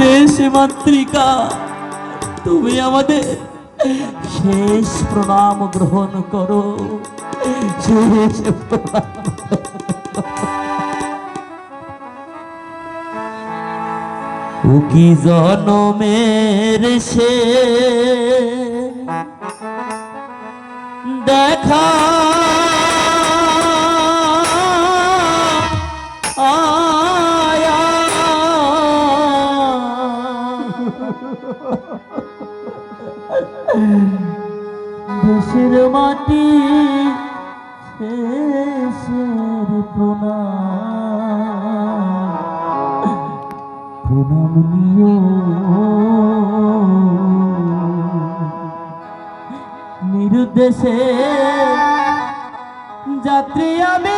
দেশ মাতৃকা তুমি আমাদের শেষ প্রণাম গ্রহণ করো। শেষ প্রণাম। কি জনমের সে দেখা দেশের মাটি শেষের প্রণাম। প্রণাম নিও। নিরুদ্দেশে যাত্রী আমি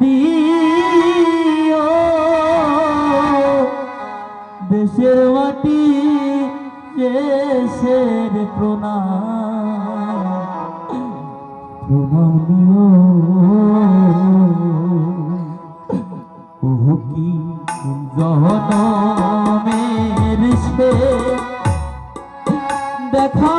দিও দেশের মাটি শেষের প্রণাম। কি জনমের সে দেখা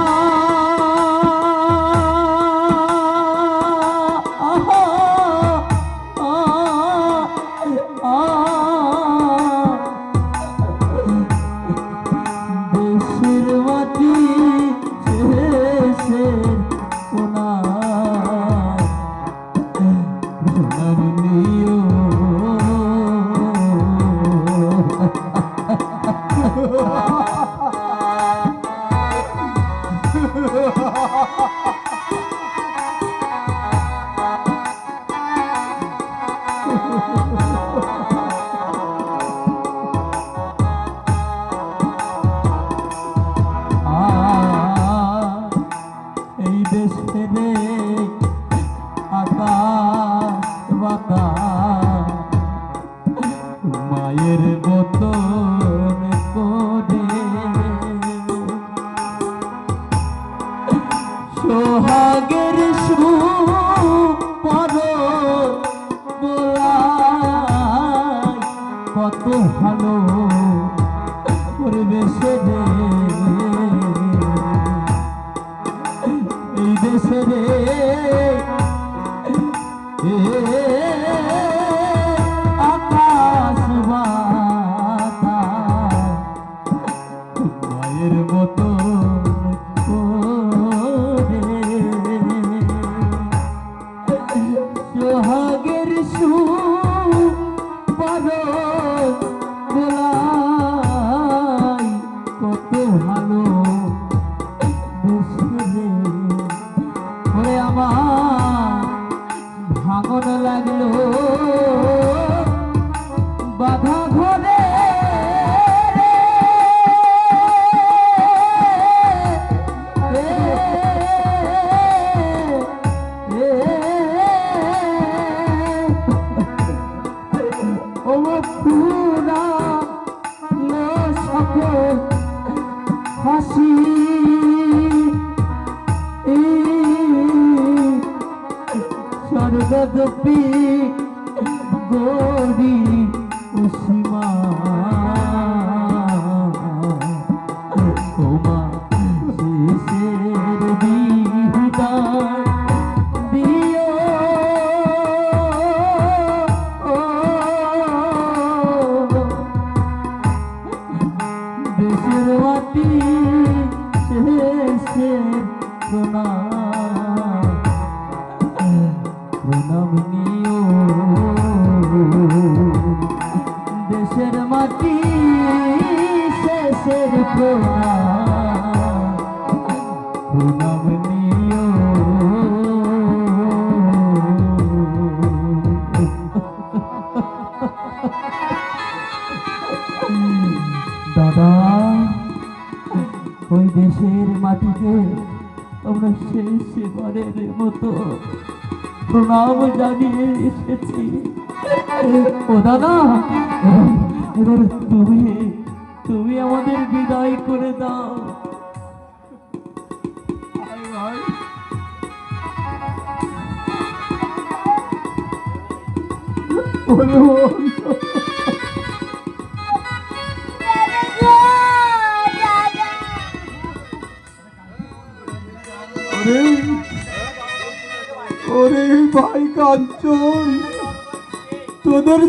মায়ের বতন করে সোহাগের সুপর কত ভালো পরিবেশে এই দেশে রে। মায়ের মতো সোহাগের সু কত ভালো আমার ভাঙন লাগল বাধা হাসি। স্বর্গদপি গৌরী। নিও দেশের মাটি শেষের প্রণাম প্রণাম দাদা ওই দেশের মাটিতে শেষ সেবারের মতো। প্রণাম জানিয়ে এসেছি। ও দাদা, এবার তুমি তুমি আমাদের বিদায় করে দাও। ওরে ওরে ভাই কাঞ্চন তোদের